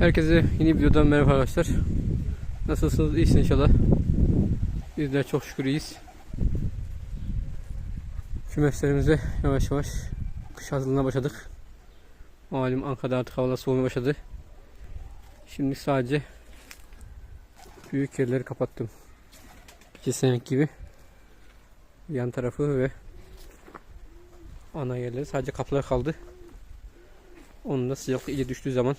Herkese yeni videodan merhaba arkadaşlar. Nasılsınız? İyisiniz inşallah. Bizler çok şükür iyiyiz. Kümeslerimize yavaş yavaş kış hazırlığına başladık. Malum Ankara'da artık havalar soğumaya başladı. Şimdi sadece büyük yerleri kapattım. İki gibi yan tarafı ve ana yerleri sadece kapılar kaldı. Onun da sıcaklık iyice düştüğü zaman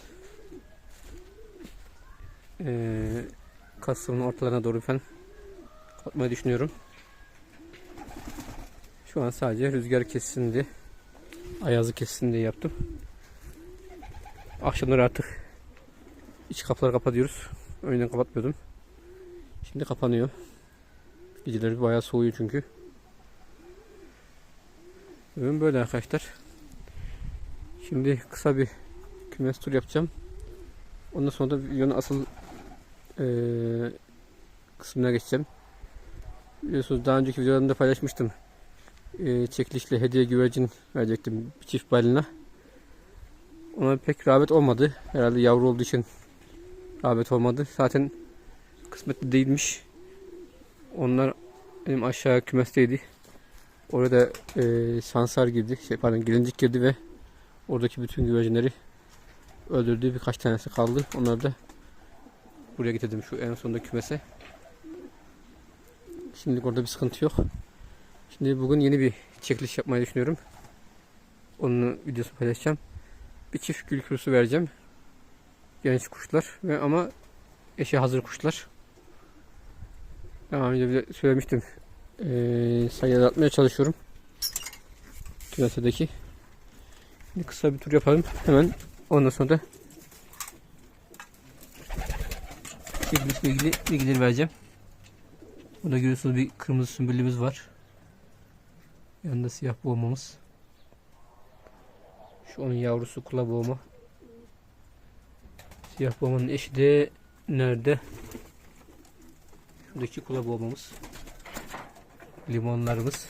eee Kasım'ın ortalarına doğru falan kapatmayı düşünüyorum. Şu an sadece rüzgar kessin diye ayazı kessin diye yaptım. Akşamları artık iç kapıları kapatıyoruz. Önceden kapatmıyordum. Şimdi kapanıyor. Geceleri bayağı soğuyor çünkü. Ürün böyle arkadaşlar. Şimdi kısa bir kümes tur yapacağım. Ondan sonra da videonun asıl eee kısmına geçeceğim. Biliyorsunuz daha önceki videolarımda paylaşmıştım. Eee çekilişle hediye güvercin verecektim bir çift balina. Ona pek rağbet olmadı. Herhalde yavru olduğu için rağbet olmadı. Zaten kısmetli değilmiş. Onlar benim aşağı kümesteydi. Orada eee sansar girdi. Şey, pardon gelincik girdi ve oradaki bütün güvercinleri öldürdü. Birkaç tanesi kaldı. Onları da buraya getirdim şu en sonunda kümese. Şimdilik orada bir sıkıntı yok. Şimdi bugün yeni bir çekiliş yapmayı düşünüyorum. Onun videosunu paylaşacağım. Bir çift gül kurusu vereceğim. Genç kuşlar ve ama eşe hazır kuşlar. Daha önce bir söylemiştim. Ee, sayıları atmaya çalışıyorum. Kümesedeki. Kısa bir tur yapalım. Hemen ondan sonra da çekilişle ilgili bilgileri vereceğim. Burada görüyorsunuz bir kırmızı sümbüllümüz var. Yanında siyah boğmamız. Şu onun yavrusu kula boğma. Siyah boğmanın eşi de nerede? Şuradaki kula boğmamız. Limonlarımız.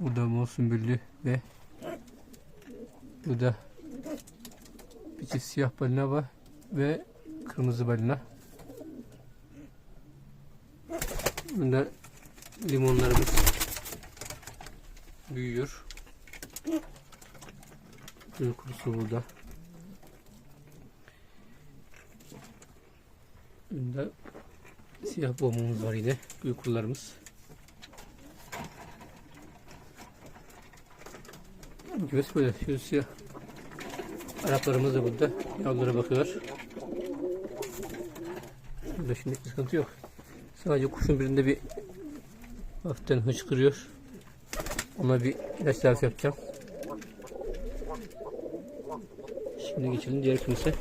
Burada mor sümbüllü ve burada bir siyah balina var ve kırmızı balina. Bunda limonlarımız büyüyor. Gül kurusu burada. Bunda siyah boğmamız var yine. Gül. Göz böyle. Şu siyah Araplarımız da burada. Yavrulara bakıyorlar. Burada şimdi sıkıntı yok. Sadece kuşun birinde bir hafiften hıçkırıyor. Ona bir ilaç tedavisi yapacağım. Şimdi geçelim diğer kümese.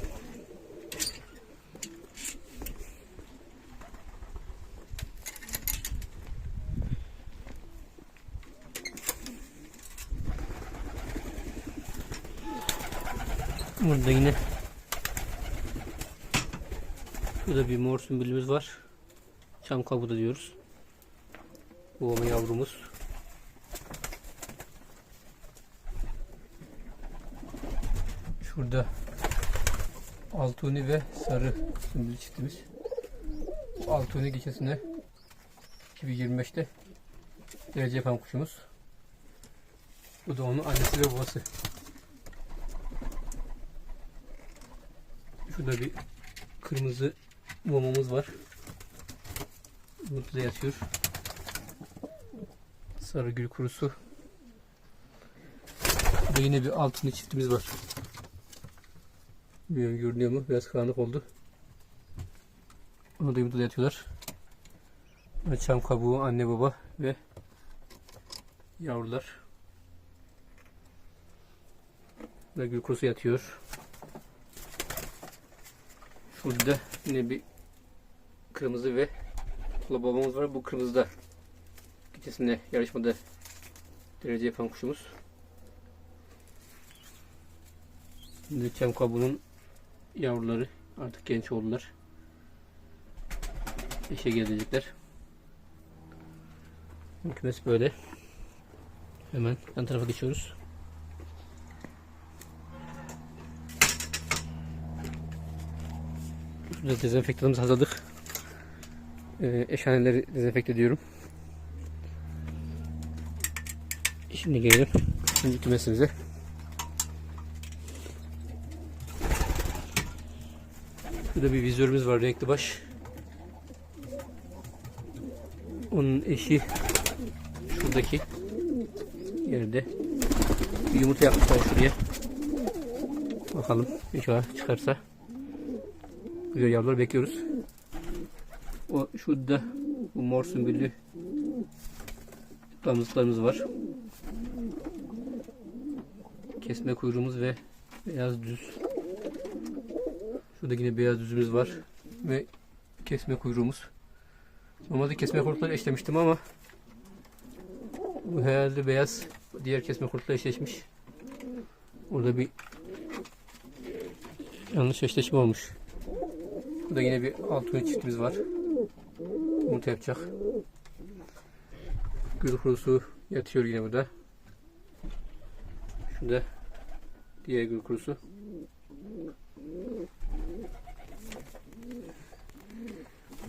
Burada yine Burada bir mor sümbülümüz var. Çam kabuğu diyoruz. Bu ama yavrumuz. Şurada altuni ve sarı sümbül çiftimiz. Altuni geçesine 2025'te derece yapan kuşumuz. Bu da onun annesi ve babası. Şurada bir kırmızı mumumuz var. Mutlu yatıyor. Sarı gül kurusu. Burada yine bir altın çiftimiz var. Bilmiyorum görünüyor mu? Biraz karanlık oldu. Onu da yumurtada yatıyorlar. Çam kabuğu, anne baba ve yavrular. Burada gül kurusu yatıyor. Şurada yine bir kırmızı ve kula var. Bu kırmızıda gitesinde yarışmada derece yapan kuşumuz. Şimdi çam kabuğunun yavruları artık genç oldular. Eşe gelecekler. Kümes böyle. Hemen yan tarafa geçiyoruz. Dezenfektanımızı hazırladık. Ee, eşhaneleri dezenfekte ediyorum. Şimdi gelelim ikinci kümesimize. Burada bir vizörümüz var renkli baş. Onun eşi şuradaki yerde bir yumurta yapmışlar şuraya. Bakalım inşallah çıkarsa. Güzel yavrular bekliyoruz. O şurada bu mor sümbüllü damızlıklarımız var. Kesme kuyruğumuz ve beyaz düz. Şurada yine beyaz düzümüz var ve kesme kuyruğumuz. Normalde kesme kurtları eşlemiştim ama bu herhalde beyaz diğer kesme kurtla eşleşmiş. Orada bir yanlış eşleşme olmuş. Burada yine bir altın çiftimiz var. Yumurta yapacak. Gül kurusu yatıyor yine burada. Şurada diğer gül kurusu.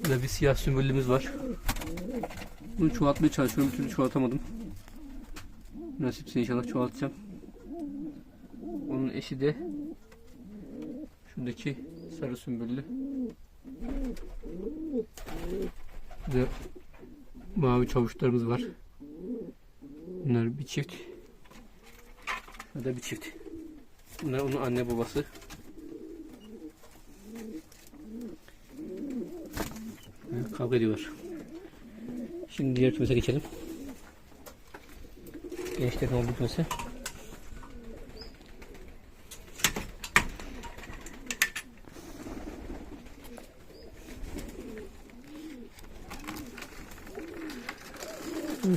Burada bir siyah sümbüllümüz var. Bunu çoğaltmaya çalışıyorum. Bir türlü çoğaltamadım. Nasipse inşallah çoğaltacağım. Onun eşi de şuradaki sarı sümbüllü. Burada mavi çavuşlarımız var. Bunlar bir çift. Burada bir çift. Bunlar onun anne babası. Kavga ediyorlar. Şimdi diğer kümese geçelim. Gençlerin olduğu kümese.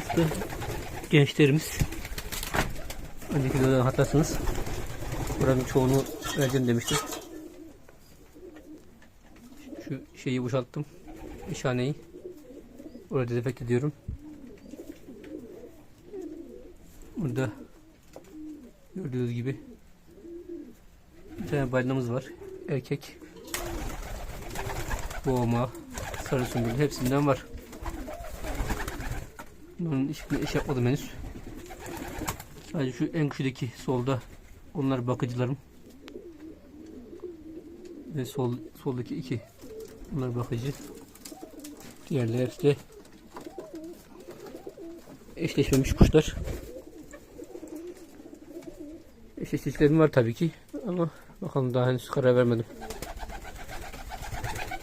İşte gençlerimiz. Önceki videoda hatırlarsınız. Buranın çoğunu vereceğim demiştim. Şu şeyi boşalttım. İşhaneyi. Orada dezenfekte ediyorum. Burada gördüğünüz gibi bir tane balinamız var. Erkek boğma, sarı sümbül hepsinden var. Bunun hiçbir iş yapmadım henüz. Sadece şu en köşedeki solda onlar bakıcılarım. Ve sol soldaki iki bunlar bakıcı. Diğerleri de eşleşmemiş kuşlar. Eşleştiklerim var tabii ki ama bakalım daha henüz karar vermedim.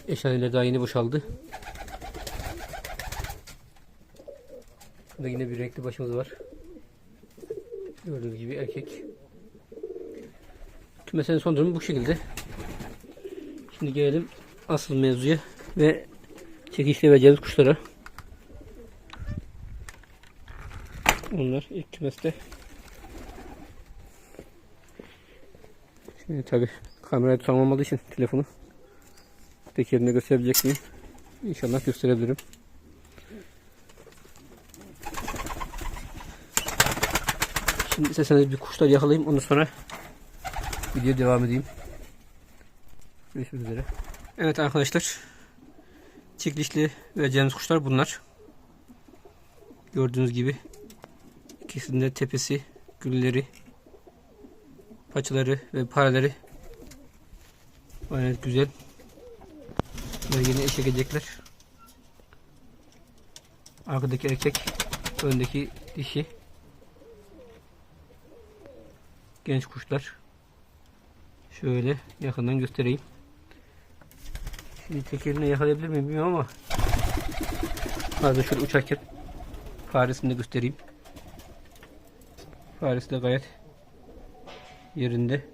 Eşhaneler daha yeni boşaldı. Burada yine bir renkli başımız var. Gördüğünüz gibi erkek. Kümesenin son durumu bu şekilde. Şimdi gelelim asıl mevzuya ve çekişle vereceğimiz kuşlara. Onlar ilk kümeste. Şimdi tabi kamerayı tutamamadığı için telefonu tekerine gösterebilecek miyim? İnşallah gösterebilirim. Şimdi isterseniz bir kuşlar yakalayayım ondan sonra video devam edeyim. Görüşmek üzere. Evet arkadaşlar. Çiklişli vereceğimiz kuşlar bunlar. Gördüğünüz gibi ikisinde tepesi, gülleri, paçaları ve paraları gayet güzel. Bunlar yeni eşe gelecekler. Arkadaki erkek, öndeki dişi. Genç kuşlar. Şöyle yakından göstereyim. Şimdi tekerine yakalayabilir miyim bilmiyorum ama Fazla şöyle uçarken faresini de göstereyim. Faresi de gayet yerinde.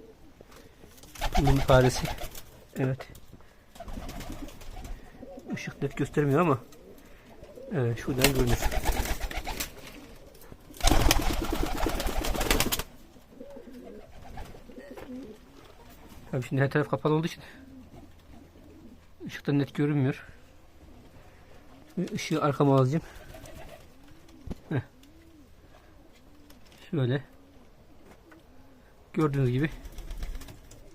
Bunun faresi. Evet. Işık net göstermiyor ama evet şuradan görünür. Tabii şimdi her taraf kapalı olduğu için ışıktan net görünmüyor. Şimdi ışığı arkama alacağım. Heh. Şöyle. Gördüğünüz gibi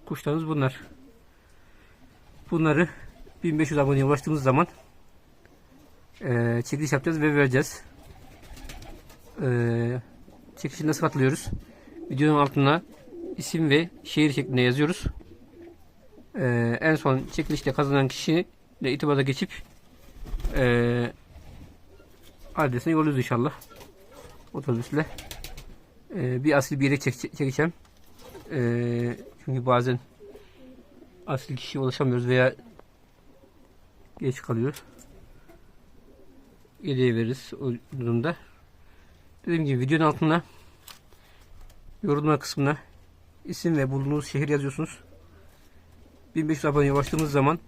kuşlarımız bunlar. Bunları 1500 aboneye ulaştığımız zaman eee çekiliş yapacağız ve vereceğiz. Eee çekilişe nasıl katılıyoruz? Videonun altına isim ve şehir şeklinde yazıyoruz. Eee, en son çekilişte kazanan kişiyle itibata geçip eee adresine yolluyoruz inşallah. Otobüsle. Eee, bir asil bir yere çek, çek- çekeceğim. Eee, çünkü bazen asil kişiye ulaşamıyoruz veya geç kalıyor. Yedeğe veririz o durumda. Dediğim gibi videonun altına yorumlar kısmına isim ve bulunduğunuz şehir yazıyorsunuz. 1500 aboneye ulaştığımız zaman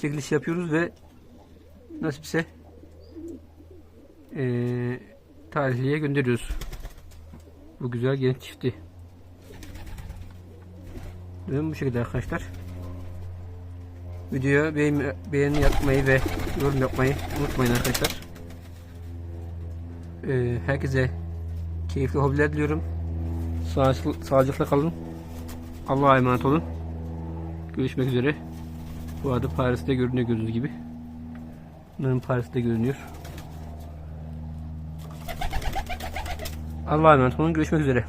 çekiliş yapıyoruz ve nasipse eee tarihliye gönderiyoruz. Bu güzel genç çifti. Durum bu şekilde arkadaşlar. Videoya beğen, beğeni yapmayı ve yorum yapmayı unutmayın arkadaşlar. Eee, herkese keyifli hobiler diliyorum. Sağlıcakla, sağlıcakla kalın. Allah'a emanet olun. Görüşmek üzere. Bu arada Paris'te görünüyor gördüğünüz gibi. Bunların Paris'te görünüyor. Allah'a emanet olun. Görüşmek üzere.